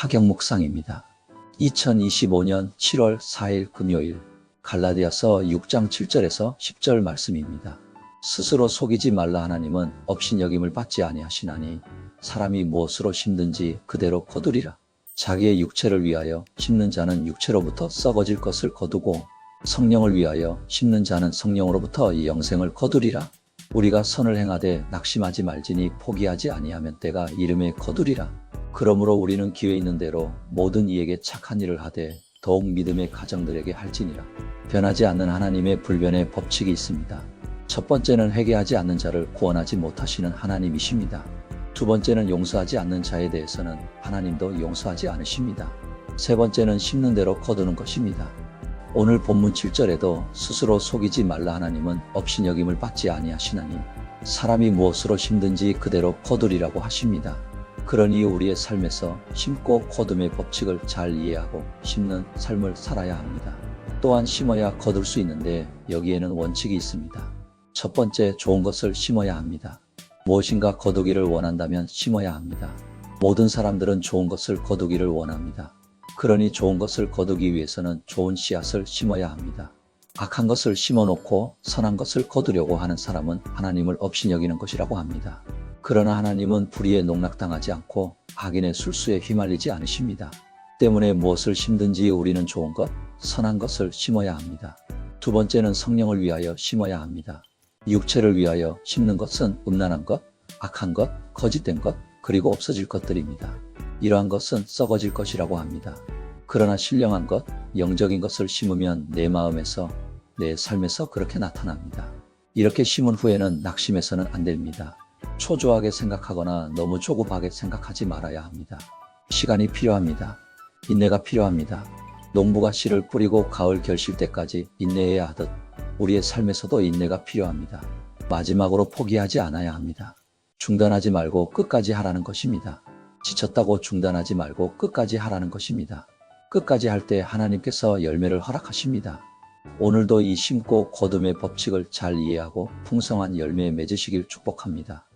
하경 묵상입니다. 2025년 7월 4일 금요일 갈라디아서 6장 7절에서 10절 말씀입니다. 스스로 속이지 말라 하나님은 업신여김을 받지 아니하시나니 사람이 무엇으로 심든지 그대로 거두리라. 자기의 육체를 위하여 심는 자는 육체로부터 썩어질 것을 거두고 성령을 위하여 심는 자는 성령으로부터 이 영생을 거두리라. 우리가 선을 행하되 낙심하지 말지니 포기하지 아니하면 때가 이름에 거두리라. 그러므로 우리는 기회 있는 대로 모든 이에게 착한 일을 하되 더욱 믿음의 가정들에게 할지니라. 변하지 않는 하나님의 불변의 법칙이 있습니다. 첫 번째는 회개하지 않는 자를 구원하지 못하시는 하나님이십니다. 두 번째는 용서하지 않는 자에 대해서는 하나님도 용서하지 않으십니다. 세 번째는 심는 대로 거두는 것입니다. 오늘 본문 7절에도 스스로 속이지 말라 하나님은 업신여김을 받지 아니하시나니 사람이 무엇으로 심든지 그대로 거두리라고 하십니다. 그러니 우리의 삶에서 심고 거둠의 법칙을 잘 이해하고 심는 삶을 살아야 합니다. 또한 심어야 거둘 수 있는데 여기에는 원칙이 있습니다. 첫 번째 좋은 것을 심어야 합니다. 무엇인가 거두기를 원한다면 심어야 합니다. 모든 사람들은 좋은 것을 거두기를 원합니다. 그러니 좋은 것을 거두기 위해서는 좋은 씨앗을 심어야 합니다. 악한 것을 심어놓고 선한 것을 거두려고 하는 사람은 하나님을 업신여기는 것이라고 합니다. 그러나 하나님은 불의에 농락당하지 않고 악인의 술수에 휘말리지 않으십니다. 때문에 무엇을 심든지 우리는 좋은 것, 선한 것을 심어야 합니다. 두 번째는 성령을 위하여 심어야 합니다. 육체를 위하여 심는 것은 음란한 것, 악한 것, 거짓된 것, 그리고 없어질 것들입니다. 이러한 것은 썩어질 것이라고 합니다. 그러나 신령한 것, 영적인 것을 심으면 내 마음에서, 내 삶에서 그렇게 나타납니다. 이렇게 심은 후에는 낙심해서는 안 됩니다. 초조하게 생각하거나 너무 조급하게 생각하지 말아야 합니다. 시간이 필요합니다. 인내가 필요합니다. 농부가 씨를 뿌리고 가을 결실 때까지 인내해야 하듯 우리의 삶에서도 인내가 필요합니다. 마지막으로 포기하지 않아야 합니다. 중단하지 말고 끝까지 하라는 것입니다. 지쳤다고 중단하지 말고 끝까지 하라는 것입니다. 끝까지 할 때 하나님께서 열매를 허락하십니다. 오늘도 이 심고 거둠의 법칙을 잘 이해하고 풍성한 열매 맺으시길 축복합니다.